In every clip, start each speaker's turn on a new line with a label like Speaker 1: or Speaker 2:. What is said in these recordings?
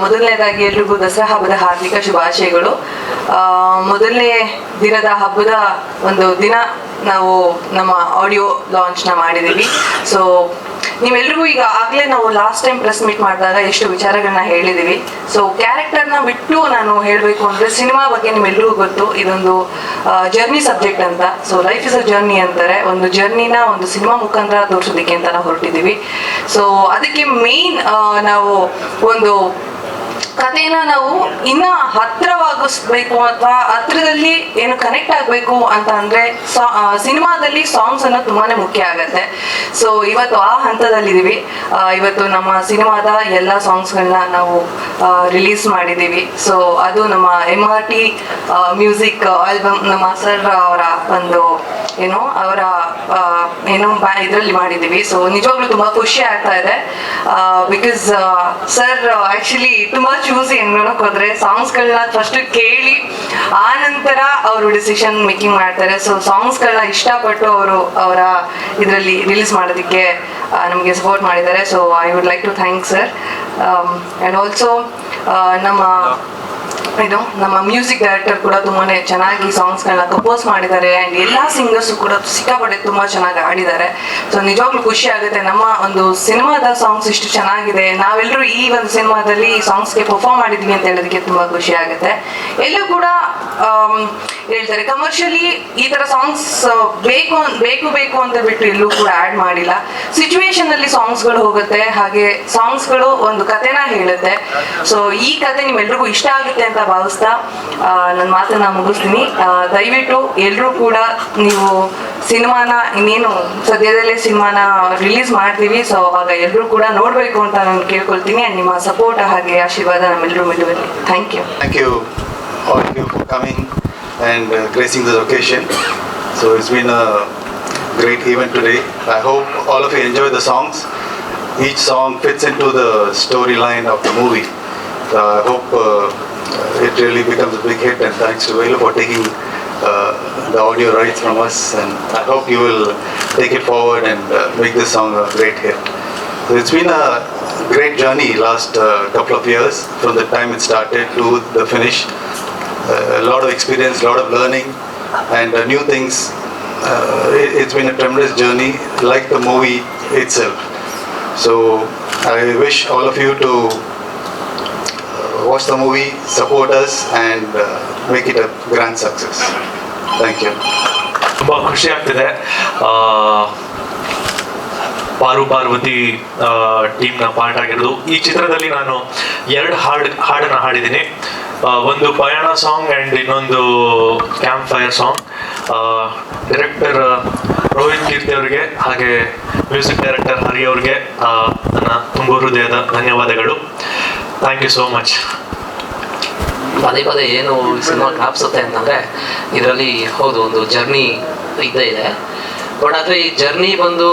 Speaker 1: ಮೊದಲನೇದಾಗಿ ಎಲ್ರಿಗೂ ದಸರಾ ಹಬ್ಬದ ಹಾರ್ದಿಕ ಶುಭಾಶಯಗಳು. ಮೊದಲನೇ ದಿನದ ಹಬ್ಬದ ಒಂದು ದಿನ ನಾವು ನಮ್ಮ ಆಡಿಯೋ ಲಾಂಚ್ನ ಮಾಡಿದ್ದೀವಿ. ಸೊ ನೀವೆಲ್ರಿಗೂ ಈಗ ಆಗ್ಲೇ ನಾವು ಲಾಸ್ಟ್ ಟೈಮ್ ಪ್ರೆಸ್ ಮೀಟ್ ಮಾಡಿದಾಗ ಎಷ್ಟು ವಿಚಾರಗಳನ್ನ ಹೇಳಿದೀವಿ. ಸೊ ಕ್ಯಾರೆಕ್ಟರ್ನ ಬಿಟ್ಟು ನಾನು ಹೇಳಬೇಕು ಅಂದ್ರೆ ಸಿನಿಮಾ ಬಗ್ಗೆ ನಿಮ್ಮೆಲ್ಲರಿಗೂ ಗೊತ್ತು. ಇದೊಂದು ಜರ್ನಿ ಸಬ್ಜೆಕ್ಟ್ ಅಂತ. So life is a journey ಅಂತಾರೆ. ಒಂದು ಜರ್ನಿನ ಒಂದು ಸಿನಿಮಾ ಮುಖಾಂತರ ತೋರಿಸೋದಕ್ಕೆ ಅಂತ ನಾವು ಹೊರಟಿದ್ದೀವಿ ಸೊ ಅದಕ್ಕೆ ಮೇನ್ ನಾವು ಒಂದು ಕಥೆನ ನಾವು ಇನ್ನ ಹತ್ರವಾಗಿಸ್ಬೇಕು ಅಥವಾ ಹತ್ರದಲ್ಲಿ ಏನು ಕನೆಕ್ಟ್ ಆಗ್ಬೇಕು ಅಂತ ಅಂದ್ರೆ ಸಿನಿಮಾದಲ್ಲಿ ಸಾಂಗ್ಸ್ ಅನ್ನ ತುಂಬಾನೇ ಮುಖ್ಯ ಆಗತ್ತೆ. ಸೊ ಇವತ್ತು ಆ ಹಂತದಲ್ಲಿ ಇದೀವಿ ಇವತ್ತು ನಮ್ಮ ಸಿನಿಮಾದ ಎಲ್ಲ ಸಾಂಗ್ಸ್ಗಳನ್ನ ನಾವು ರಿಲೀಸ್ ಮಾಡಿದೀವಿ ಸೊ ಅದು ನಮ್ಮ M R T music album ನಮ್ಮ ಸರ್ ಅವರ ಒಂದು ಏನು ಅವರ ಏನು ಇದರಲ್ಲಿ ಮಾಡಿದ್ದೀವಿ. ಸೊ ನಿಜವಾಗ್ಲೂ ತುಂಬಾ ಖುಷಿ ಆಗ್ತಾ ಇದೆ. ಬಿಕಾಸ್ ಸರ್ ಆಕ್ಚುಲಿ ತುಂಬಾ ಚೂಸಿ ಹೆಂಗ್ ಹೋದ್ರೆ ಸಾಂಗ್ಸ್ ಗಳನ್ನ ಫಸ್ಟ್ ಕೇಳಿ ಆ ನಂತರ ಅವರು ಡಿಸಿಷನ್ ಮೇಕಿಂಗ್ ಮಾಡ್ತಾರೆ. ಸೊ ಸಾಂಗ್ಸ್ಗಳನ್ನ ಇಷ್ಟಪಟ್ಟು ಅವರು ಅವರ ಇದರಲ್ಲಿ ರಿಲೀಸ್ ಮಾಡೋದಕ್ಕೆ ನಮಗೆ ಸಪೋರ್ಟ್ ಮಾಡಿದ್ದಾರೆ. So I would like to thank sir and also ನಮ್ಮ ಇದು ನಮ್ಮ ಮ್ಯೂಸಿಕ್ ಡೈರೆಕ್ಟರ್ ಕೂಡ ತುಂಬಾನೇ ಚೆನ್ನಾಗಿ ಸಾಂಗ್ಸ್ಗಳನ್ನ ಕಂಪೋಸ್ ಮಾಡಿದ್ದಾರೆ ಆ್ಯಂಡ್ ಎಲ್ಲ ಸಿಂಗರ್ಸ್ ಕೂಡ ಸಿಕ್ಕಾಪಟ್ಟೆ ತುಂಬಾ ಚೆನ್ನಾಗಿ ಆಡಿದ್ದಾರೆ ಸೊ ನಿಜವಾಗ್ಲೂ ಖುಷಿ ಆಗುತ್ತೆ. ನಮ್ಮ ಒಂದು ಸಿನಿಮಾದ ಸಾಂಗ್ಸ್ ಇಷ್ಟು ಚೆನ್ನಾಗಿದೆ. ನಾವೆಲ್ಲರೂ ಈ ಒಂದು ಸಿನಿಮಾದಲ್ಲಿ ಸಾಂಗ್ಸ್ಗೆ ಪರ್ಫಾರ್ಮ್ ಮಾಡಿದ್ವಿ ಅಂತ ಹೇಳೋದಕ್ಕೆ ತುಂಬಾ ಖುಷಿ ಆಗುತ್ತೆ. ಎಲ್ಲೂ ಕೂಡ ಹೇಳ್ತಾರೆ ಕಮರ್ಷಿಯಲಿ ಈ ತರ ಸಾಂಗ್ಸ್ ಬೇಕು ಬೇಕು ಬೇಕು ಅಂತ ಬಿಟ್ಟು ಎಲ್ಲೂ ಕೂಡ ಆಡ್ ಮಾಡಿಲ್ಲ. ಸಿಚುವೇಶನ್ ಅಲ್ಲಿ ಸಾಂಗ್ಸ್ಗಳು ಹೋಗುತ್ತೆ. ಹಾಗೆ ಸಾಂಗ್ಸ್ಗಳು ಒಂದು ಕಥೆನ ಹೇಳುತ್ತೆ. ಸೊ ಈ ಕತೆ ನಿಮ್ಮೆಲ್ರಿಗೂ ಇಷ್ಟ ಆಗುತ್ತೆ ಅಂತ ಭಾವಿಸ್ತಾ ನನ್ನ ಮಾತನ್ನ ಮುಗಿಸ್ತೀನಿ ದಯವಿಟ್ಟು ಎಲ್ಲರೂ ಕೂಡ ನೀವು ಸಿನಿಮಾನ ಇನ್ನೇನು ಸದ್ಯದಲ್ಲೇ ಸಿನಿಮಾನ ರಿಲೀಸ್ ಮಾಡ್ತೀವಿ ಸೊ ಆಗ ಎಲ್ಲರೂ ಕೂಡ ನೋಡ್ಬೇಕು ಅಂತ ನಾನು ಕೇಳ್ಕೊಳ್ತೀನಿ ಅಂಡ್ ನಿಮ್ಮ ಸಪೋರ್ಟ್ ಹಾಗೆ ಆಶೀರ್ವಾದ ನಮ್ಮೆಲ್ಲರೂ ಮೇಲೆ ಬರಲಿ thank you
Speaker 2: thank you all you for coming and and uh, gracing so it's been a great event today. I hope all of you enjoy the songs. Each song fits into the storyline of the movie. So I hope uh, it really becomes a big hit and thanks to Velu for taking uh, the audio rights from us and I hope you will take it forward and uh, make this song a great hit. So it's been a great journey last uh, couple of years from the time it started to the finish. Uh, a lot of experience, a lot of learning, and uh, new things. Uh, it, it's been a tremendous journey, like the movie itself. So I wish all of you to watch the movie, support us, and uh, make it a grand success. Thank you.
Speaker 3: ತುಂಬ ಖುಷಿ ಆಗ್ತಿದೆ. ಪಾರು Parvati ಟೀಮ್ನ part ಆಗಿರೋದು. ಈ ಚಿತ್ರದಲ್ಲಿ ನಾನು ಎರಡು ಹಾಡು ಹಾಡನ್ನು ಹಾಡಿದ್ದೀನಿ. ಒಂದು ಪಯಣ ಸಾಂಗ್ ಆ್ಯಂಡ್ ಇನ್ನೊಂದು campfire song director Rohit Keerthi ಅವರಿಗೆ ಹಾಗೆ ಮ್ಯೂಸಿಕ್ ಡೈರೆಕ್ಟರ್ ಹರಿ ಅವ್ರಿಗೆ ನನ್ನ ತುಂಬ ಹೃದಯದ ಧನ್ಯವಾದಗಳು. ಥ್ಯಾಂಕ್ ಯು ಸೋ ಮಚ್
Speaker 4: ಪದೇ ಪದೇ ಏನು ಸಿನಿಮಾ ಕಾಪ್ಸುತ್ತೆ ಅಂತಂದರೆ, ಇದರಲ್ಲಿ ಹೌದು, ಒಂದು ಜರ್ನಿ ಇದ್ದೇ ಇದೆ. ಬಟ್ ಆದರೆ ಈ ಜರ್ನಿ ಬಂದು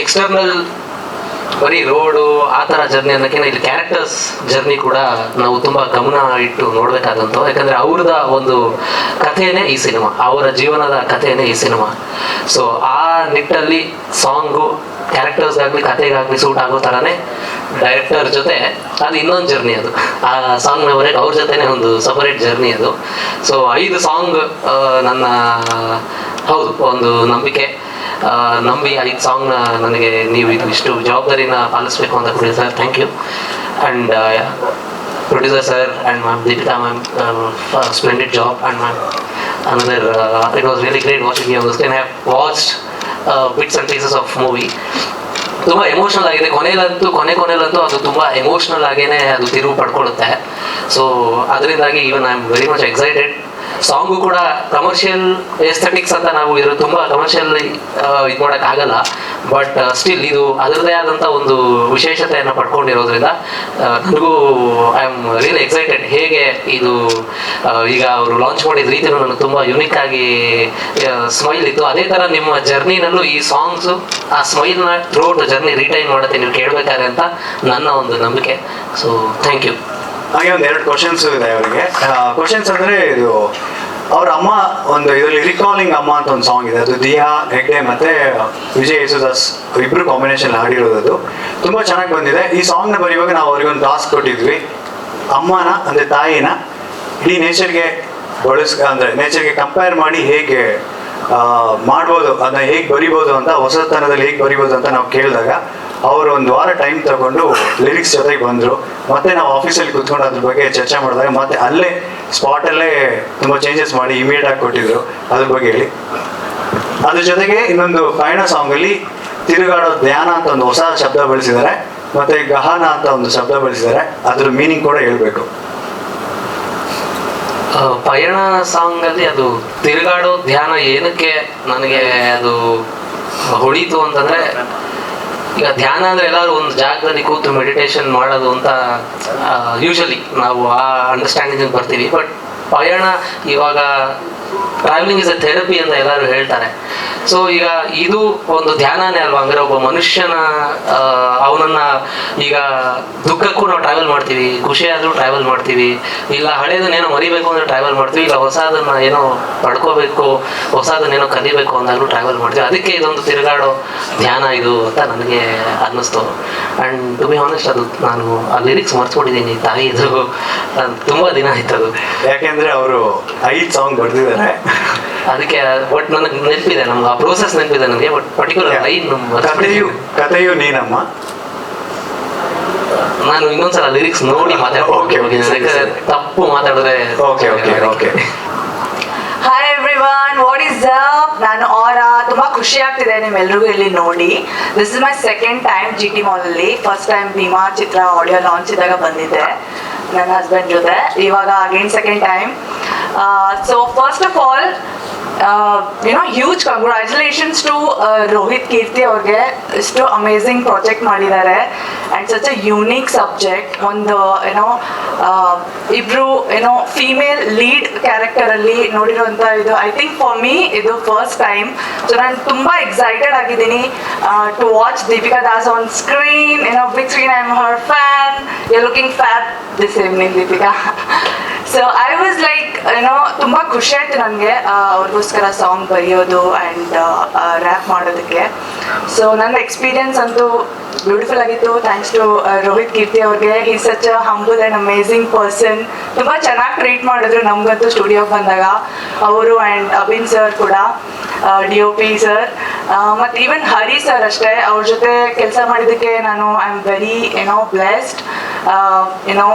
Speaker 4: ಎಕ್ಸ್ಟರ್ನಲ್ ಬರೀ ರೋಡು ಆ ಥರ ಜರ್ನಿ ಅನ್ನೋಕ್ಕಿಂತ ಇಲ್ಲಿ ಕ್ಯಾರೆಕ್ಟರ್ಸ್ ಜರ್ನಿ ಕೂಡ ನಾವು ತುಂಬ ಗಮನ ಇಟ್ಟು ನೋಡಬೇಕಾದಂಥ ಯಾಕಂದರೆ ಅವ್ರದ ಒಂದು ಕಥೆಯೇ ಈ ಸಿನಿಮಾ ಅವರ ಜೀವನದ ಕಥೆಯೇ ಈ ಸಿನಿಮಾ ಸೊ ಆ ನಿಟ್ಟಲ್ಲಿ ಸಾಂಗು ಕ್ಯಾರೆಕ್ಟರ್ಸ್ಗಾಗಲಿ ಕಥೆಗಾಗಲಿ ಸೂಟ್ ಆಗೋ ಥರನೇ ಡೈರೆಕ್ಟರ್ ಜೊತೆ ಅದು ಇನ್ನೊಂದು ಜರ್ನಿ ಅದು. ಆ ಸಾಂಗ್ನವರೆಗೆ ಅವ್ರ ಜೊತೆನೇ ಒಂದು ಸಪರೇಟ್ ಜರ್ನಿ ಅದು. ಸೊ ಐದು ಸಾಂಗ್ ನನ್ನ ಹೌದು ಒಂದು ನಂಬಿಕೆ. ನಂಬಿ ಐದು ಸಾಂಗ್ನ ನನಗೆ ನೀವು ಇದು ಇಷ್ಟು ಜವಾಬ್ದಾರಿನ ಪಾಲಿಸ್ಬೇಕು ಅಂತ ಕೊಡಿ sir thank you and producer sir and ma'am Deepitha ma'am splendid job and ma'am another uh, it was really great watching you. Have watched uh, and pieces of movie. ತುಂಬ ಎಮೋಷ್ನಲ್ ಆಗಿದೆ. ಕೊನೆಯಲ್ಲಂತೂ ಕೊನೆ ಕೊನೆಯಲ್ಲಂತೂ ಅದು ತುಂಬ ಎಮೋಷನಲ್ ಆಗೇನೆ ಅದು ತಿರುವು ಪಡ್ಕೊಳ್ಳುತ್ತೆ. ಸೊ ಅದರಿಂದಾಗಿ even I am very much excited song ಕೂಡ ಕಮರ್ಷಿಯಲ್ ಎಸ್ಥೆಟಿಕ್ಸ್ ಅಂತ ನಾವು ಇರೋ ತುಂಬ ಕಮರ್ಷಿಯಲ್ ಇದು ಮಾಡೋಕ್ಕಾಗಲ್ಲ ಬಟ್ ಸ್ಟಿಲ್ ಇದು ಅದರದೇ ಆದಂಥ ಒಂದು ವಿಶೇಷತೆಯನ್ನು ಪಡ್ಕೊಂಡಿರೋದ್ರಿಂದ ನನಗೂ ಐ ಆಮ್ ರಿಯಲಿ ಎಕ್ಸೈಟೆಡ್ ಹೇಗೆ ಇದು ಈಗ ಅವರು ಲಾಂಚ್ ಮಾಡಿದ ರೀತಿ ನನಗೆ ತುಂಬ ಯುನಿಕ್ ಆಗಿ ಸ್ಮೈಲ್ ಇತ್ತು. ಅದೇ ಥರ ನಿಮ್ಮ ಜರ್ನಿನಲ್ಲೂ ಈ ಸಾಂಗ್ಸು ಆ smile not through throughout journey retain ಮಾಡುತ್ತೆ, ನೀವು ಕೇಳಬೇಕಾದ್ರೆ ಅಂತ ನನ್ನ ಒಂದು ನಂಬಿಕೆ. ಸೊ ಥ್ಯಾಂಕ್ ಯು
Speaker 5: ಹಾಗೆ ಒಂದು ಎರಡು ಕ್ವಶನ್ಸ್ ಇದೆ ಅವರಿಗೆ. ಕ್ವಶನ್ಸ್ ಅಂದ್ರೆ ಇದು ಅವ್ರ ಅಮ್ಮ ಒಂದು ಇದರಲ್ಲಿ ರಿಕಾಲಿಂಗ್ ಅಮ್ಮ ಅಂತ ಒಂದು ಸಾಂಗ್ ಇದೆ. ಅದು ದಿಯಾ ಹೆಗ್ಡೆ ಮತ್ತೆ ವಿಜಯ್ ಯೇಸುದಾಸ್ ಇಬ್ರು ಕಾಂಬಿನೇಷನ್ ಹಾಡಿರೋದು ತುಂಬಾ ಚೆನ್ನಾಗಿ ಬಂದಿದೆ. ಈ ಸಾಂಗ್ನ ಬರೆಯುವಾಗ ನಾವು ಅವ್ರಿಗೆ ಒಂದು ಟಾಸ್ಕ್ ಕೊಟ್ಟಿದ್ವಿ. ಅಮ್ಮನ, ಅಂದ್ರೆ ತಾಯಿನ ಇಡೀ ನೇಚರ್ಗೆ ಬಳಸ್, ಅಂದ್ರೆ ನೇಚರ್ಗೆ ಕಂಪೇರ್ ಮಾಡಿ ಹೇಗೆ ಮಾಡ್ಬೋದು, ಅದನ್ನ ಹೇಗೆ ಬರಿಬೋದು ಅಂತ, ಹೊಸತನದಲ್ಲಿ ಹೇಗೆ ಬರಿಬೋದು ಅಂತ ನಾವು ಕೇಳಿದಾಗ ಅವರು ಒಂದು ವಾರ ಟೈಮ್ ತಗೊಂಡು ಲಿರಿಕ್ಸ್ ಜೊತೆಗೆ ಬಂದರು. ಮತ್ತೆ ನಾವು ಆಫೀಸಲ್ಲಿ ಕುತ್ಕೊಂಡು ಅದ್ರ ಬಗ್ಗೆ ಚರ್ಚೆ ಮಾಡಿದಾಗ ಮತ್ತೆ ಅಲ್ಲೇ ಸ್ಪಾಟಲ್ಲೇ ತುಂಬ ಚೇಂಜಸ್ ಮಾಡಿ ಇಮಿಡಿಯೇಟ್ ಆಗಿ ಕೊಟ್ಟಿದ್ರು. ಅದ್ರ ಬಗ್ಗೆ ಹೇಳಿ. ಅದ್ರ ಜೊತೆಗೆ ಇನ್ನೊಂದು ಪಯಣ ಸಾಂಗಲ್ಲಿ ತಿರುಗಾಡೋ ಧ್ಯಾನ ಅಂತ ಒಂದು ಹೊಸ ಶಬ್ದ ಬಳಸಿದ್ದಾರೆ. ಮತ್ತೆ ಗಹನ ಅಂತ ಒಂದು ಶಬ್ದ ಬಳಸಿದ್ದಾರೆ. ಅದ್ರ ಮೀನಿಂಗ್ ಕೂಡ ಹೇಳ್ಬೇಕು.
Speaker 4: ಪಯಣ ಸಾಂಗ್ ಅಲ್ಲಿ ಅದು ತಿರುಗಾಡೋ ಧ್ಯಾನ ಏನಕ್ಕೆ ನನಗೆ ಅದು ಹೊಳಿತು ಅಂತಂದ್ರೆ ಈಗ ಧ್ಯಾನ ಅಂದ್ರೆ ಎಲ್ಲರೂ ಒಂದು ಜಾಗದಲ್ಲಿ ಕೂತು ಮೆಡಿಟೇಷನ್ ಮಾಡೋದು ಅಂತ ಯೂಶಲಿ ನಾವು ಆ ಅಂಡರ್ಸ್ಟ್ಯಾಂಡಿಂಗ್ ಬರ್ತೀವಿ. ಬಟ್ ಪಯಣ ಇವಾಗ ಟ್ರಾವೆಲಿಂಗ್ ಇಸ್ ಅ ಥೆರಪಿ ಅಂತ ಎಲ್ಲರೂ ಹೇಳ್ತಾರೆ. ಸೊ ಈಗ ಇದು ಒಂದು ಧ್ಯಾನನೇ ಅಲ್ವಾ? ಅಂದ್ರೆ ಒಬ್ಬ ಮನುಷ್ಯನ ಅವನನ್ನ ಈಗ ದುಃಖಕ್ಕೂ ನಾವು ಟ್ರಾವೆಲ್ ಮಾಡ್ತೀವಿ ಖುಷಿ ಆದ್ರೂ ಟ್ರಾವೆಲ್ ಮಾಡ್ತೀವಿ, ಇಲ್ಲ ಹಳೇದನ್ನೇನೋ ಮರಿಬೇಕು ಅಂದ್ರೆ ಟ್ರಾವೆಲ್ ಮಾಡ್ತೀವಿ, ಇಲ್ಲ ಹೊಸದನ್ನ ಏನೋ ಪಡ್ಕೋಬೇಕು, ಹೊಸದನ್ನೇನೋ ಕಲಿಬೇಕು ಅಂದಾಗ್ಲೂ ಟ್ರಾವೆಲ್ ಮಾಡ್ತೀವಿ. ಅದಕ್ಕೆ ಇದೊಂದು ತಿರುಗಾಡೋ ಧ್ಯಾನ ಇದು ಅಂತ ನನಗೆ ಅನ್ನಿಸ್ತು. ಅಂಡ್ ಟು ಬಿ ಹಾನೆಸ್ಟ್ ಅದು ನಾನು ಆ ಲಿರಿಕ್ಸ್ ಮರ್ಚ್ಕೊಂಡಿದ್ದೀನಿ ತಾಯಿದು ಇದು ತುಂಬಾ ದಿನ ಆಯ್ತು
Speaker 5: ಯಾಕೆಂದ್ರೆ ಅವರು ಐದು ಸಾಂಗ್ ಬರೆದಿದ್ದಾರೆ
Speaker 4: ಅದಕ್ಕೆ ಒಟ್ ನನಗೆ ನೆನಪಿದೆ ನಮ್ಗೆ ಆ ಪ್ರೋಸೆಸ್ ನೆನಪಿದೆ ನನಗೆ ಬಟ್ ಪರ್ಟಿಕ್ಯುಲರ್ ಲೈನ್
Speaker 5: ಕಥೆಯು ಕಥೆಯು ನೀನಮ್ಮ?
Speaker 4: ನಾನು ಇನ್ನೊಂದ್ಸಲ ಲಿರಿಕ್ಸ್ ನೋಡಿ ಮಾತಾಡ್ತೀನಿ. ತಪ್ಪು ಮಾತಾಡಿದ್ರೆ
Speaker 5: okay okay okay
Speaker 1: hi everyone what is up ನಾನು ಆರಾ ತುಂಬಾ ಖುಷಿ ಆಗ್ತಿದೆ ನಿಮ್ಮೆಲ್ರಿಗೂ ಇಲ್ಲಿ ನೋಡಿ. This is my second time G T mall ಅಲ್ಲಿ. ಫಸ್ಟ್ ಟೈಮ್ ಭೀಮಾ ಚಿತ್ರ ಆಡಿಯೋ ಲಾಂಚ್ ಇದ್ದಾಗ ಬಂದಿದ್ದೆ. ನನ್ನ ಹಸ್ಬೆಂಡ್ ಜೊತೆ ಇವಾಗ again second time so first of all you know huge congratulations to Rohit Keerthi ಅವ್ರಿಗೆ. ಇಷ್ಟು ಅಮೇಝಿಂಗ್ ಪ್ರಾಜೆಕ್ಟ್ ಮಾಡಿದ್ದಾರೆ. And such a unique subject ಒಂದು ಏನೋ ಇಬ್ರು ಏನೋ ಫೀಮೇಲ್ ಲೀಡ್ ಕ್ಯಾರೆಕ್ಟರಲ್ಲಿ ನೋಡಿರುವಂಥ ಇದು. ಐ ಥಿಂಕ್ ಫಾರ್ ಮೀ ಇದು ಫಸ್ಟ್ ಟೈಮ್ ಸೊ ನಾನು ತುಂಬ ಎಕ್ಸೈಟೆಡ್ ಆಗಿದ್ದೀನಿ to watch Deepika Das on screen ಏನೋ big screen I am her fan you looking fat this evening Deepika so I was like ಏನೋ ತುಂಬ ಖುಷಿ ಆಯ್ತು ನನಗೆ ಅವ್ರಿಗೋಸ್ಕರ ಸಾಂಗ್ ಬರೆಯೋದು ಆ್ಯಂಡ್ ರ್ಯಾಪ್ ಮಾಡೋದಕ್ಕೆ. ಸೊ ನನ್ನ ಎಕ್ಸ್ಪೀರಿಯನ್ಸ್ ಅಂತೂ ಬ್ಯೂಟಿಫುಲ್ ಆಗಿತ್ತು. ಥ್ಯಾಂಕ್ಸ್ ಟು ರೋಹಿತ್ ಕೀರ್ತಿ ಅವ್ರಿಗೆ. ಈ such humble and amazing person ತುಂಬ ಚೆನ್ನಾಗಿ ಟ್ರೀಟ್ ಮಾಡಿದ್ರು ನಮಗಂತೂ ಸ್ಟುಡಿಯೋಗೆ ಬಂದಾಗ. ಅವರು ಆ್ಯಂಡ್ ಅಭಿನ್ ಸರ್ ಕೂಡ ಡಿ ಒ ಪಿ ಸರ್ ಮತ್ತು ಈವನ್ ಹರಿ ಸರ್ ಅಷ್ಟೇ. ಅವ್ರ ಜೊತೆ ಕೆಲಸ ಮಾಡಿದ್ದಕ್ಕೆ ನಾನು ಐ ಆಮ್ ವೆರಿ ಏನೋ ಬ್ಲೆಸ್ಡ್ ಏನೋ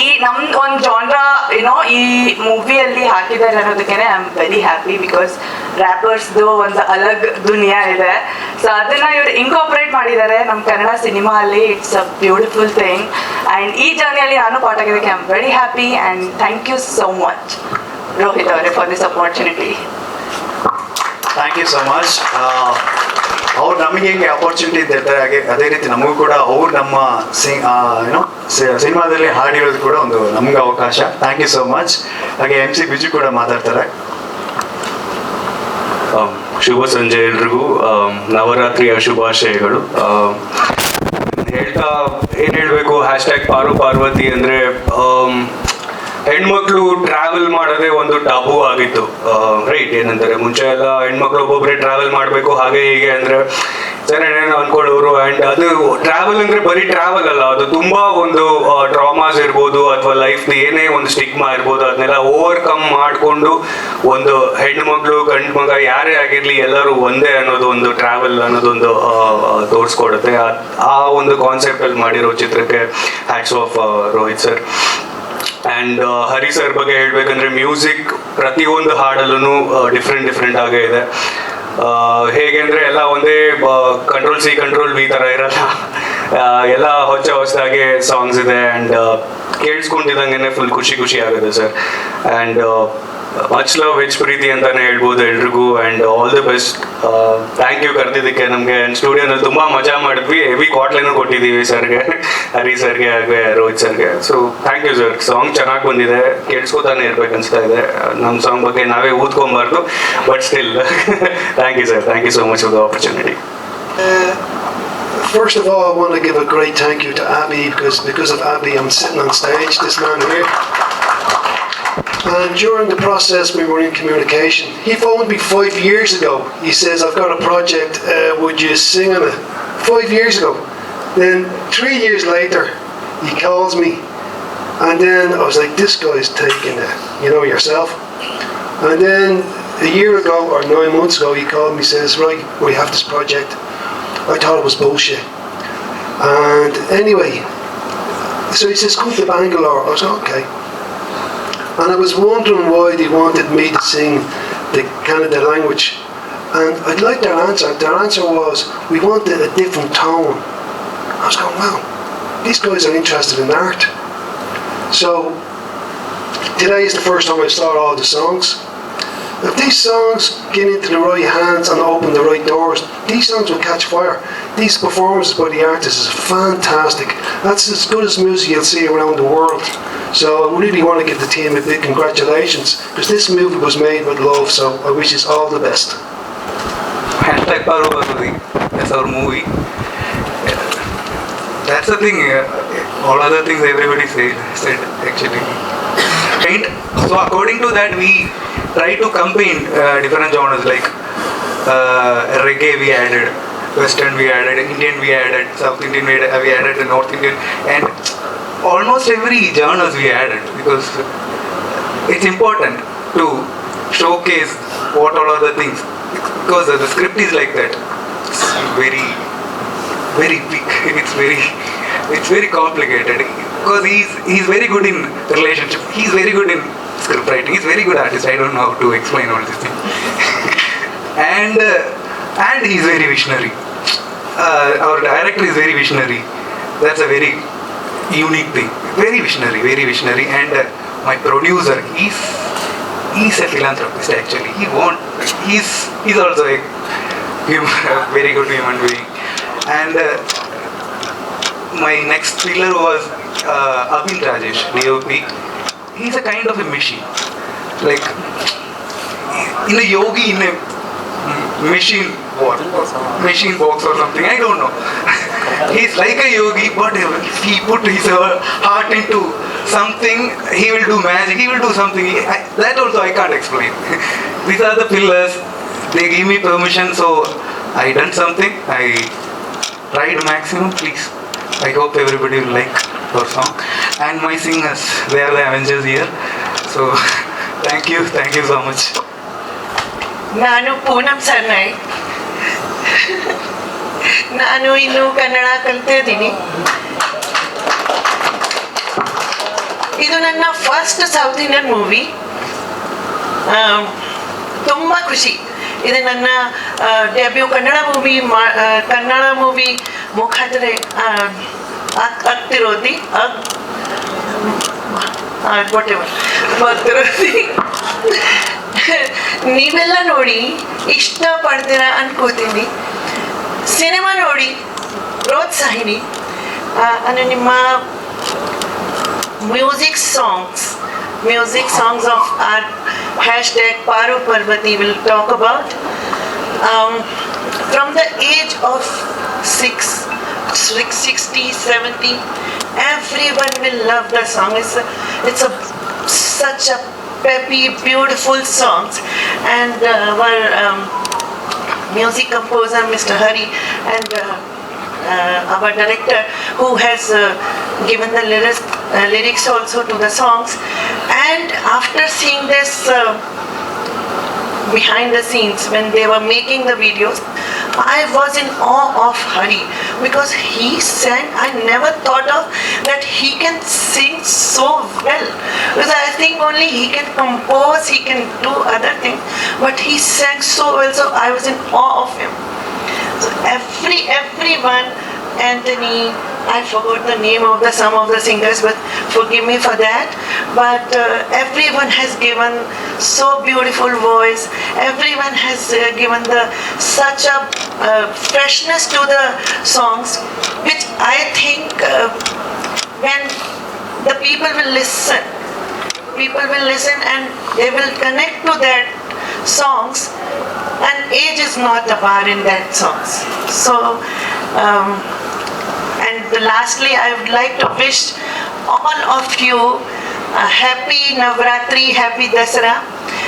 Speaker 1: ಈ ನಮ್ದು ಒಂದು ಜಾನ್ರ ಏನೋ ಈ ಮೂವಿಯಲ್ಲಿ ಹಾಕಿದ್ದಾರೆ ಅನ್ನೋದಕ್ಕೆ I am very happy because ರ್ಯಾಪರ್ಸ್ದು ಒಂದು ಅಲಗ್ ದುನಿಯಾ ಇದೆ. ಸೊ ಅದನ್ನ ಇವ್ರು ಇನ್ಕಾಪರೇಟ್ ಮಾಡಿದ್ದಾರೆ ನಮ್ಮ ಕನ್ನಡ ಸಿನಿಮಾ ಅಲ್ಲಿ. It's a beautiful thing and ಈ ಜರ್ನಿಯಲ್ಲಿ ನಾನು ಪಾರ್ಟ್ ಆಗಿದ್ದಕ್ಕೆ I am very happy and thank you so much Rohit ಅವರೇ for this opportunity
Speaker 5: thank you so much ಅವ್ರು ನಮ್ಗೆ ಹೆಂಗೆ ಅಪರ್ಚುನಿಟಿ ಇರ್ತಾರೆ ಹಾಗೆ ಅದೇ ರೀತಿ ನಮಗೂ ಕೂಡ ಅವ್ರು ನಮ್ಮ ಏನೋ ಸಿನಿಮಾದಲ್ಲಿ ಹಾಡಿರೋದು ಕೂಡ ಒಂದು ನಮ್ಗೆ ಅವಕಾಶ. ಥ್ಯಾಂಕ್ ಯು ಸೋ ಮಚ್ ಹಾಗೆ ಎಂ ಸಿ ಬಿಜು ಕೂಡ ಮಾತಾಡ್ತಾರೆ.
Speaker 6: ಆಮ್, ಶುಭ ಸಂಜೆ ಎಲ್ರಿಗೂ. ಆಮ್, ನವರಾತ್ರಿಯ ಶುಭಾಶಯಗಳು. ಹೇಳ್ತಾ ಏನ್ ಹೇಳ್ಬೇಕು? ಹ್ಯಾಶ್ ಟ್ಯಾಗ್ ಪಾರು ಪಾರ್ವತಿ ಅಂದ್ರೆ ಹೆಣ್ಮಕ್ಳು ಟ್ರಾವೆಲ್ ಮಾಡೋದೇ ಒಂದು ಟಬು ಆಗಿತ್ತು ರೈಟ್ ಏನಂತಾರೆ, ಮುಂಚೆ ಎಲ್ಲ ಹೆಣ್ಮಕ್ಳು ಒಬ್ಬೊಬ್ಬರೇ ಟ್ರಾವೆಲ್ ಮಾಡಬೇಕು, ಹಾಗೆ ಹೀಗೆ ಅಂದ್ರೆ ಏನೇನು ಅನ್ಕೊಳ್ಳೋರು ಅಂಡ್ ಅದು ಟ್ರಾವೆಲ್ ಅಂದ್ರೆ ಬರೀ ಟ್ರಾವೆಲ್ ಅಲ್ಲ, ಅದು ತುಂಬಾ ಒಂದು ಡ್ರಾಮಾಸ್ ಇರ್ಬೋದು ಅಥವಾ ಲೈಫ್ ಏನೇ ಒಂದು ಸ್ಟಿಗ್ಮಾ ಇರ್ಬೋದು, ಅದನ್ನೆಲ್ಲ ಓವರ್ಕಮ್ ಮಾಡಿಕೊಂಡು ಒಂದು ಹೆಣ್ಣು ಮಗಳು ಗಂಡು ಮಗ ಯಾರೇ ಆಗಿರ್ಲಿ ಎಲ್ಲರೂ ಒಂದೇ ಅನ್ನೋದು ಒಂದು ಟ್ರಾವೆಲ್ ಅನ್ನೋದೊಂದು ತೋರಿಸ್ಕೊಡುತ್ತೆ. ಆ ಒಂದು ಕಾನ್ಸೆಪ್ಟ್ ಅಲ್ಲಿ ಮಾಡಿರೋ ಚಿತ್ರಕ್ಕೆ hats off Rohit sir and Hari sir ಬಗ್ಗೆ ಹೇಳಬೇಕಂದ್ರೆ ಮ್ಯೂಸಿಕ್ ಪ್ರತಿಯೊಂದು ಹಾಡಲ್ಲೂ ಡಿಫ್ರೆಂಟ್ ಡಿಫ್ರೆಂಟ್ ಆಗೇ ಇದೆ. ಆ, ಹೇಗೆ ಅಂದರೆ ಎಲ್ಲ ಒಂದೇ ಕಂಟ್ರೋಲ್ ಸಿ ಕಂಟ್ರೋಲ್ ಬಿ ಥರ ಇರಲ್ಲ. ಆ, ಎಲ್ಲ ಹೊಚ್ಚ ಹೊಸದಾಗೆ ಸಾಂಗ್ಸ್ ಇದೆ. ಆ್ಯಂಡ್ ಕೇಳಿಸ್ಕೊಂಡಿದ್ದಂಗೆ ಫುಲ್ ಖುಷಿ ಖುಷಿ ಆಗುತ್ತೆ ಸರ್ ಅಂಡ್ ಮಚ್ ಲವ್ ಹೆಚ್ ಪ್ರೀತಿ ಅಂತಾನೆ ಹೇಳ್ಬೋದು ಎಲ್ರಿಗೂ and all the best thank you ಕರೆದಿದ್ದಕ್ಕೆ ನಮಗೆ ಸ್ಟುಡಿಯೋನಲ್ಲಿ ತುಂಬಾ ಮಜಾ ಮಾಡಿದ್ವಿ. ಹೆವಿ ಕ್ವಾಟ್ಲೇನು ಕೊಟ್ಟಿದ್ದೀವಿ ಸರ್ಗೆ ಹರಿ ಸರ್ಗೆ ಹಾಗೆ ರೋಹಿತ್ ಸರ್ಗೆ. So thank you sir song ಚೆನ್ನಾಗಿ ಬಂದಿದೆ. ಕೇಳಿಸ್ಕೊತಾನೆ ಇರ್ಬೇಕು ಅನ್ಸ್ತಾ ಇದೆ. ನಮ್ಮ ಸಾಂಗ್ ಬಗ್ಗೆ ನಾವೇ ಊದ್ಕೊಬಾರ್ದು but still thank you sir thank you so much for the opportunity
Speaker 7: First of all, I want to give a great thank you to Abby because because of Abby, I'm sitting on stage. This man here. And during the process, we were in communication. He phoned me five years ago. He says, I've got a project, uh, would you sing on it? Five years ago. Then three years later, he calls me. And then I was like, this guy's taking it, you know, yourself. And then a year ago or nine months ago, he called me, says, right, we have this project. I thought it was bullshit. And anyway, so he says, come to Bangalore. I was like, okay. And I was wondering why they wanted me to sing the Canada language. And I'd like their answer. Their answer was, we wanted a different tone. I was going, wow, these guys are interested in art. So today is the first time I saw all the songs. If these songs get into the right hands and open the right doors, these songs will catch fire. These performances by the artists is fantastic. That's as good as music you'll see around the world. So I really want to give the team a big congratulations because this movie was made with love. So I wish us all the best.
Speaker 8: hashtag Paru Parvati. That's our movie. That's the thing. uh, All other things everybody said, said actually. And so according to that, we try to combine uh, different genres like uh, reggae we added, western we added, Indian we added, South Indian we added, we added the North Indian, and almost every genres we added because it's important to showcase what all the things because the script is like that. It's very very big. It's very it's very complicated because he's he's very good in relationship. He's very good in script writing. He's very good artist. I don't know how to explain all these things. and uh, and he's very visionary. Uh, our director is very visionary. That's a very unique thing. Very visionary, very visionary. And uh, my producer, he's he's a philanthropist actually. He want he's he's also a hum- a very good human being. And uh, my next pillar was uh, Abhin Rajesh, DOP. He's a kind of a machine. Like in a yogi in a machine what? Machine box or something. I don't know. He's like a yogi, but if he put his uh, heart into something, he will do magic. He will do something. He- I, that also I can't explain. These are the pillars. They give me permission, so I done something. I tried maximum. Please, I hope everybody will like our song. And my singers, they are the Avengers here. So thank you, thank you so much.
Speaker 9: ನಾನು ಪೂನಂ ಸರ್ನಾಯ್ ನಾನು ಇನ್ನು ಕನ್ನಡ ಕಲ್ತಿದ್ದೀನಿ. ಇದು ನನ್ನ first south Indian movie ತುಂಬ ಖುಷಿ. ಇದು ನನ್ನ debut Kannada movie Kannada movie ಮುಖಾಂತರ ಆಗ್ತಿರೋದಿ ನೀವೆಲ್ಲ ನೋಡಿ ಇಷ್ಟಪಡ್ತೀರ ಅನ್ಕೋತೀನಿ. ಸಿನಿಮಾ ನೋಡಿ ಪ್ರೋತ್ಸಾಹಿನಿ ಆ, ಅಂದ್ರೆ ನಿಮ್ಮ music songs music songs of our hashtag Paru Parvati will talk about from the age of six 60, 70, everyone will love the song. It's a, it's a such a peppy, beautiful songs, and uh, our um, music composer, Mr. Hari, and uh, uh, our director, who has uh, given the lyrics, uh, lyrics also to the songs. And after seeing this uh, behind the scenes when they were making the videos, I was in awe of Hari because he sang. I never thought of that he can sing so well. Because I think only he can compose, he can do other things, but he sang so well. So I was in awe of him. So every everyone, Anthony, I forgot the name of the some of the singers, but forgive me for that. But uh, everyone has given so beautiful voice. Everyone has uh, given the such a uh, freshness to the songs, which I think uh, when the people will listen, people will listen and they will connect to that songs and age is not a bar in that songs so um, and lastly i would like to wish all of you a happy Navratri, happy Dasara.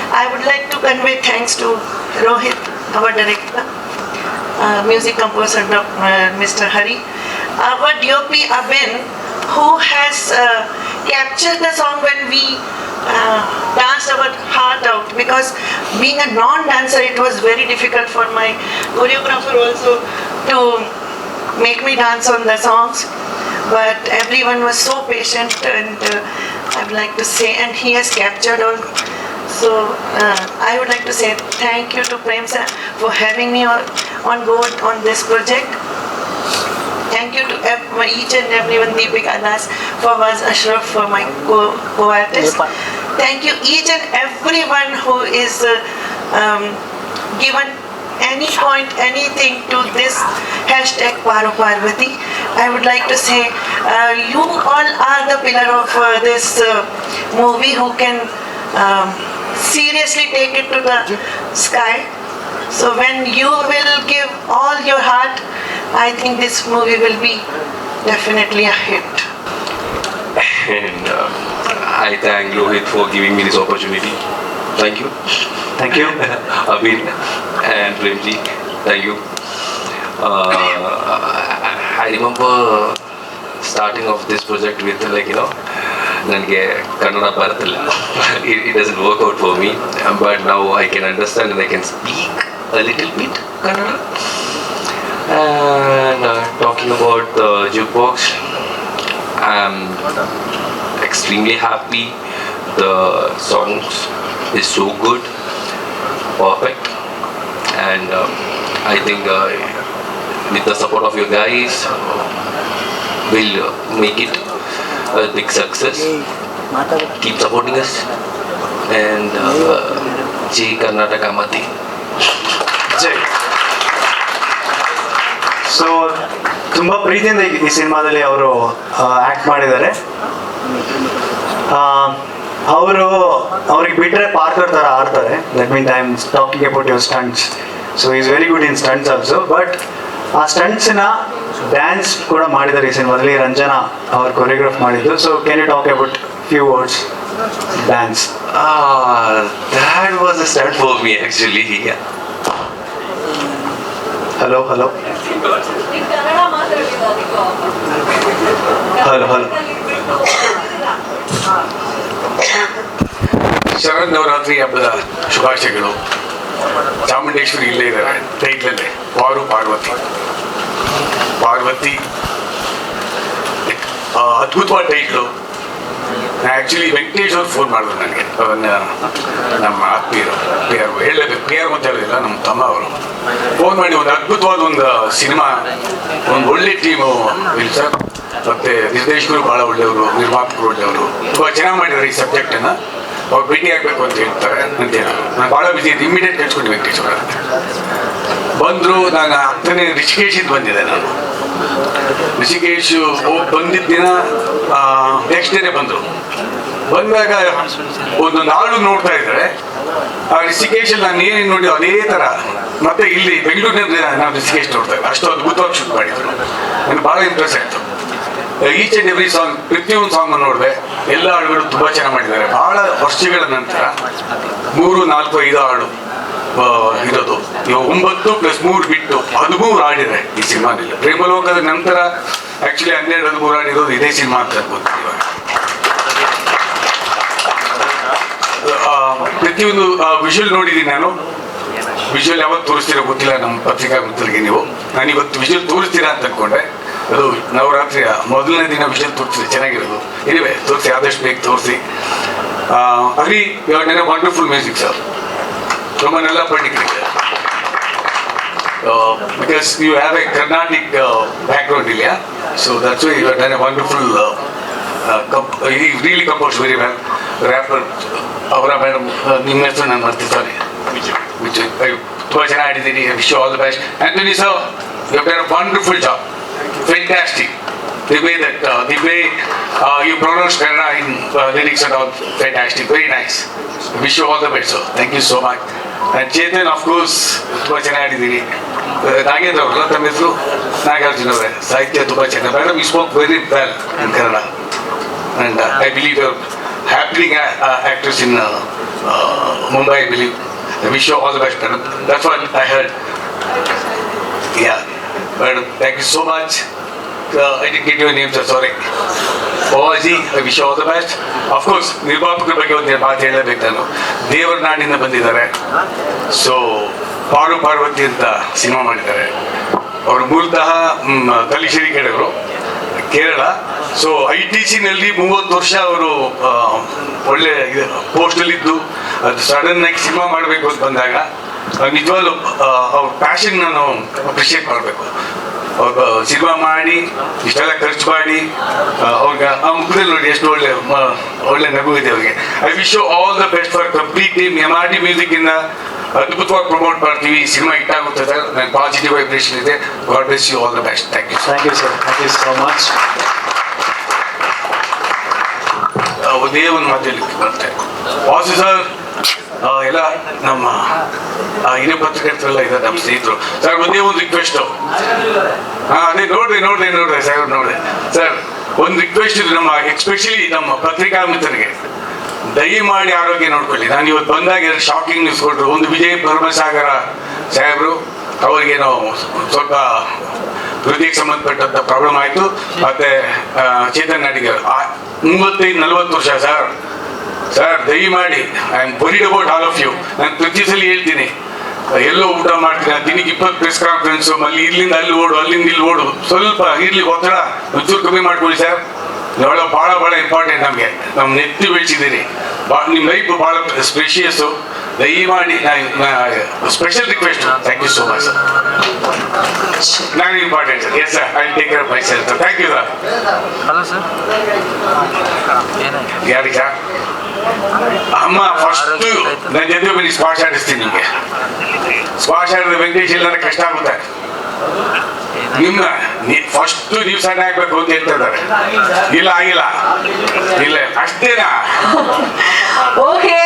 Speaker 9: I would like to convey thanks to Rohit, our director, uh, music composer uh, Mr. Hari, our DOP Abin, who has uh, captured the song when we uh, danced our heart out because being a non-dancer it was very difficult for my choreographer also to make me dance on the songs. But everyone was so patient and uh, I would like to say and he has captured all. So uh, I would like to say thank you to Prem sir for having me on, on board on this project. Thank you to each and everyone, Deepika Das, Fawaz Ashraf for my co- co-artist. Thank you each and everyone who is uh, um, given any point, anything to this hashtag Paro Parvati. I would like to say, uh, you all are the pillar of uh, this uh, movie who can um, seriously take it to the sky. So when you will give all your heart, I think this movie will be definitely a hit.
Speaker 6: And uh, I thank Lohit for giving me this opportunity. Thank you.
Speaker 5: Thank you
Speaker 6: Abhin and Premji, thank you. Uh, I remember starting of this project with like you know ನನಗೆ ಕನ್ನಡ ಬರುತ್ತಿಲ್ಲ it, it doesn't work out for me but now I can understand and I can speak a little bit Kannada and uh, talking about the jukebox I'm extremely happy the songs is so good perfect and uh, I think uh, with the support of you guys we'll uh, make it a big success keep supporting us and uh, Jai Karnataka Mati
Speaker 5: ಜೈ so ತುಂಬ ಪ್ರೀತಿಯಿಂದ ಈ ಸಿನಿಮಾದಲ್ಲಿ ಅವರು act ಮಾಡಿದ್ದಾರೆ ಅವರು ಅವ್ರಿಗೆ ಬಿಟ್ಟರೆ ಪಾರ್ಕರ್ ಥರ ಆಡ್ತಾರೆ. That mean I am talking about your stunts so is very good in stunts also but ಆ ಸ್ಟಂಟ್ಸ್ನ ಡ್ಯಾನ್ಸ್ ಕೂಡ ಮಾಡಿದ್ದಾರೆ ಈ ಸಿನಿಮಾದಲ್ಲಿ. ರಂಜನಾ ಅವ್ರು ಕೊರಿಯೋಗ್ರಾಫ್ ಮಾಡಿದ್ದು. So can you talk about few words dance
Speaker 6: ah that was a for me actually. Yeah.
Speaker 5: Hello hello hello hello
Speaker 10: Sharannavaratri ಹಬ್ಬದ ಶುಭಾಶಯಗಳು. ಚಾಮುಂಡೇಶ್ವರಿ ಇಲ್ಲೇ ಇದ್ದಾರೆ. ಟೈಟ್ಲಲ್ಲೇ ಪಾರು ಪಾರ್ವತಿ. ಪಾರ್ವತಿ ಅದ್ಭುತವಾದ ಟೈಟ್ಲು ಆ್ಯಕ್ಚುಲಿ ವೆಂಕಟೇಶ್ ಅವ್ರು ಫೋನ್ ಮಾಡಿದ್ರು ನನಗೆ. ಅವನ್ನ ನಮ್ಮ ಆತ್ಮೀಯರು ಪಿ ಆರ್ ಹೇಳಬೇಕು. ಪಿ ಅಂತ ಹೇಳಿಲ್ಲ ನಮ್ಮ ತಮ್ಮ ಅವರು. ಫೋನ್ ಮಾಡಿ ಒಂದು ಅದ್ಭುತವಾದ ಒಂದು ಸಿನಿಮಾ. ಒಂದು ಒಳ್ಳೆ ಟೀಮು ಇಲ್ಲಿ ಸರ್. ಮತ್ತೆ ನಿರ್ದೇಶಕರು ಭಾಳ ಒಳ್ಳೆಯವರು, ನಿರ್ಮಾಪಕರು ಒಳ್ಳೆಯವರು. ತುಂಬ ಚೆನ್ನಾಗಿ ಮಾಡಿದ್ದಾರೆ ಈ ಸಬ್ಜೆಕ್ಟನ್ನು ಅವ್ರು ಭೇಟಿ ಆಗಬೇಕು ಅಂತ ಹೇಳ್ತಾರೆ. ಅಂತ ಹೇಳಿದ್ರು ನಾನು ಭಾಳ ಬಿಸಿ ಇದ್ದೆ ಇಮಿಡಿಯೇಟ್ ಕಳ್ಸ್ಕೊಂಡು ವೆಂಕಟೇಶ್ ಅವರ ಬಂದರು ನಾನು ಹತ್ತನೇ ರಿಷಿಕೇಶಿಂದ ಬಂದಿದೆ ನಾನು. ಋಷಿಕೇಶ್ ಹೋಗಿ ಬಂದಿದ್ದ ದಿನ ನೆಕ್ಸ್ಟ್ ಡೇನೆ ಬಂದರು. ಬಂದಾಗ ಒಂದು ನಾಳು ನೋಡ್ತಾ ಇದ್ದಾರೆ. ಆ ರಿಷಿಕೇಶಲ್ಲಿ ನಾನು ಏನೇನು ನೋಡಿ ಅದೇ ಥರ ಮತ್ತೆ ಇಲ್ಲಿ ಬೆಂಗಳೂರಿನಲ್ಲಿ ನಾನು ಋಷಿಕೇಶ್ ನೋಡ್ತಾ ಇದ್ದೆ. ಅಷ್ಟು ಅದ್ಭುತವಾಗಿ ಶೂಟ್ ಮಾಡಿದ್ರು. ನನಗೆ ಭಾಳ ಇಂಟ್ರೆಸ್ಟ್ ಆಯಿತು. ಈಚ್ ಅಂಡ್ ಎವ್ರಿ ಸಾಂಗ್ ಪ್ರತಿಯೊಂದು ಸಾಂಗ್ ನೋಡಿದೆ ಎಲ್ಲ ಹಾಡುಗಳು ತುಂಬಾ ಚೆನ್ನಾಗಿ ಮಾಡಿದ್ದಾರೆ. ಬಹಳ ವರ್ಷಗಳ ನಂತರ ಮೂರು ನಾಲ್ಕು ಐದು ಹಾಡು ಇರೋದು. ಒಂಬತ್ತು ಪ್ಲಸ್ ಮೂರು ಬಿಟ್ಟು ಹದಿಮೂರು ಹಾಡಿದೆ ಈ ಸಿನಿಮಾದಲ್ಲಿ. ಪ್ರೇಮಲೋಕದ ನಂತರ ಆಕ್ಚುಲಿ ಹನ್ನೆರಡು ಹದಿಮೂರು ಹಾಡಿರೋದು ಇದೇ ಸಿನಿಮಾ ಅಂತ ಆ, ಪ್ರತಿಯೊಂದು ವಿಷುವಲ್ ನೋಡಿದ್ದೀನಿ ನಾನು. ವಿಷುವಲ್ ಯಾವತ್ತು ತೋರಿಸ್ತೀರೋ ಗೊತ್ತಿಲ್ಲ ನಮ್ಮ ಪತ್ರಿಕಾ ಮಿತ್ರರಿಗೆ ನೀವು. ನಾನು ಇವತ್ತು ವಿಷುವಲ್ ತೋರಿಸ್ತೀರಾ ಅಂತ ಅನ್ಕೊಂಡೆ. ಅದು ನವರಾತ್ರಿಯ ಮೊದಲನೇ ದಿನ ವಿಷಯ ತೋರಿಸಿ ಚೆನ್ನಾಗಿರೋದು. ಇವೆ ತೋರಿಸಿ ಆದಷ್ಟು ಬೇಗ ತೋರಿಸಿ. ಅಗ್ರಿ ಎರಡನೇ ವಂಡರ್ಫುಲ್ ಮ್ಯೂಸಿಕ್ ಸರ್ ತುಂಬ ನೆಲ್ಲ ಪಂಡಿತರಿಗೆ because you have a Carnatic background ಇಲ್ಲ so that's why you have a wonderful comp ಈ really compose very well rapper ಅವರ ಮೇಡಮ್ ನಿಮ್ಮ ಹೆಸರು ನಾನು ಮಾಡ್ತಿದ್ದಾನೆ ವಿಜಯ್. ತುಂಬ ಚೆನ್ನಾಗಿ ಆಡಿದ್ದೀನಿ wish all the best and then you have wonderful job Fantastic the way that uh, the way uh, you pronounce Kannada in uh, lyrics and all fantastic very nice wish you all the best sir thank you so much and Chetan of course ತುಂಬ ಚೆನ್ನಾಗಿದ್ದೀರಿ ನಾಗೇಂದ್ರ ಅವರಲ್ಲ ತಮ್ಮ ಹೆಸರು ನಾಗಾರ್ಜುನ ಅವರೇ ಸಾಹಿತ್ಯ ತುಂಬ ಚೆನ್ನಾಗಿ madam you spoke very well in Kannada and uh, I believe you're happy happening uh, actress in uh, uh, Mumbai, I believe. I wish you all the best, Madam. Thank you so much. Uh, I didn't get your name, sir, sorry. All the best of course ನಿರ್ಮಾಪಕರ ಬಗ್ಗೆ ಒಂದು ಮಾತು ಹೇಳಬೇಕು ನಾನು ದೇವರ ನಾಡಿಂದ ಬಂದಿದ್ದಾರೆ so ಪಾರು ಪಾರ್ವತಿ ಅಂತ ಸಿನಿಮಾ ಮಾಡಿದ್ದಾರೆ ಅವರು ಮೂಲತಃ ಕಲಿಶೇರಿ ಕಡೆಯವರು ಕೇರಳ ಸೊ ಐ ಟಿ ಸಿನಲ್ಲಿ ಮೂವತ್ತು ವರ್ಷ ಅವರು ಒಳ್ಳೆ ಪೋಸ್ಟಲ್ಲಿದ್ದು ಅದು ಸಡನ್ ಆಗಿ ಸಿನಿಮಾ ಮಾಡಬೇಕು ಅಂತ ಬಂದಾಗ ನಿಜವಾಗ್ಲೂ ಅವ್ರ ಪ್ಯಾಷನ್ ನಾನು ಅಪ್ರಿಷಿಯೇಟ್ ಮಾಡಬೇಕು. ಅವ್ರ ಸಿನಿಮಾ ಮಾಡಿ ಇಷ್ಟೆಲ್ಲ ಖರ್ಚು ಮಾಡಿ ಅವ್ರಿಗೆ ಆ ಮುಖದಲ್ಲಿ ನೋಡಿ ಎಷ್ಟು ಒಳ್ಳೆ ಒಳ್ಳೆ ನಗು ಇದೆ ಅವ್ರಿಗೆ. I wish you all the best for complete team M R T music ಇಂದ ಅದ್ಭುತವಾಗಿ ಪ್ರಮೋಟ್ ಮಾಡ್ತೀವಿ. ಸಿನಿಮಾ ಹಿಟ್ ಆಗುತ್ತೆ ಸರ್ ನನ್ನ ಪಾಸಿಟಿವ್ ವೈಬ್ರೇಷನ್ ಇದೆ. God bless you all the best thank you
Speaker 5: thank you sir thank you so much
Speaker 10: ಒಂದೇ ಒಂದು ಮಾತು ಹೇಳಿ ಬರುತ್ತೆ ವಾಸು ಸರ್ ಎಲ್ಲ ನಮ್ಮ ಹಿರಿಯ ಪತ್ರಕರ್ತರೆಲ್ಲ ಇದ್ದಾರೆ ನಮ್ಮ ಸ್ನೇಹಿತರು. ಸರ್ ಒಂದೇ ಒಂದು ರಿಕ್ವೆಸ್ಟು ಹಾ ಅದೇ ನೋಡ್ರಿ ನೋಡ್ರಿ ನೋಡ್ರಿ ಸರ್ ನೋಡ್ರಿ. ಸರ್ ಒಂದು ರಿಕ್ವೆಸ್ಟ್ ಇದೆ ನಮ್ಮ ಎಕ್ಸ್ಪೆಷಲಿ ನಮ್ಮ ಪತ್ರಿಕಾ ಮಿತ್ರರಿಗೆ ದಯಮಾಡಿ ಆರೋಗ್ಯ ನೋಡ್ಕೊಳ್ಳಿ. ನಾನು ಇವತ್ತು ಬಂದಾಗ ಶಾಕಿಂಗ್ ನ್ಯೂಸ್ ಕೊಟ್ಟರು ಒಂದು ವಿಜಯ್ ಭರಮಸಾಗರ ಸಾಹೇಬರು ಅವರಿಗೇನೋ ಸ್ವಲ್ಪ ಹೃದಯಕ್ಕೆ ಸಂಬಂಧಪಟ್ಟಂತ ಪ್ರಾಬ್ಲಮ್ ಆಯಿತು. ಮತ್ತೆ ಚೇತನ್ ನಾಡಿಗರ್. ಆ, ಮೂವತ್ತೈದು ನಲವತ್ತು ವರ್ಷ ಸರ್. ಸರ್ ದಯಮಾಡಿ I am worried about all of you ನಾನು ಪ್ರತಿ ಸಲ ಹೇಳ್ತೀನಿ. ಎಲ್ಲೋ ಊಟ ಮಾಡ್ತೀನಿ ದಿನಕ್ಕೆ ಇಪ್ಪತ್ತು ಪ್ರೆಸ್ ಕಾನ್ಫರೆನ್ಸ್ ಅಲ್ಲಿ ಇಲ್ಲಿಂದ ಅಲ್ಲಿ ಓಡು ಅಲ್ಲಿಂದ ಇಲ್ಲಿ ಓಡು. ಸ್ವಲ್ಪ ಇರ್ಲಿ ಒತ್ತಡ ಒಂಚೂರು ಕಮ್ಮಿ ಮಾಡ್ಕೊಳ್ಳಿ ಸರ್ ಭಾಳ ಭಾಳ ಭಾಳ ಇಂಪಾರ್ಟೆಂಟ್ ನಮಗೆ. ನಮ್ಮ ನೆತ್ತಿ ಬೆಳೆಸಿದ್ದೀರಿ. ಭಾಳ ನಿಮ್ಮ ಲೈಫ್ ಭಾಳ ಸ್ಪೆಷಿಯಸ್ಸು ದಯಮಾಡಿ special request thank you so much sir ನಾನು important sir yes sir I take care myself thank you sir
Speaker 11: hello sir ಯಾರಿಗೆ
Speaker 10: ಯಾರಿಗ ಅಮ್ಮ ಫಸ್ಟ್ ನನ್ನ ಜೊತೆ ಬನ್ನಿ ಸ್ಪಾಶ್ ಆಡಿಸ್ತೀನಿ ನಿಮಗೆ. ಸ್ಪಾಶ್ ಆಡಿದ್ರೆ ವೆಂಕಟೇಶ್ ಇಲ್ಲ ಕಷ್ಟ ಆಗುತ್ತೆ ನಿಮ್ಮ ಫಸ್ಟ್ ನೀವು ಸಣ್ಣ ಹಾಕ್ಬೇಕು ಅಂತ ಹೇಳ್ತಿದ್ದಾರೆ. ಇಲ್ಲ, ಆಗಿಲ್ಲ. ಇಲ್ಲ, ಅಷ್ಟೇನಾ?
Speaker 1: ಓಕೆ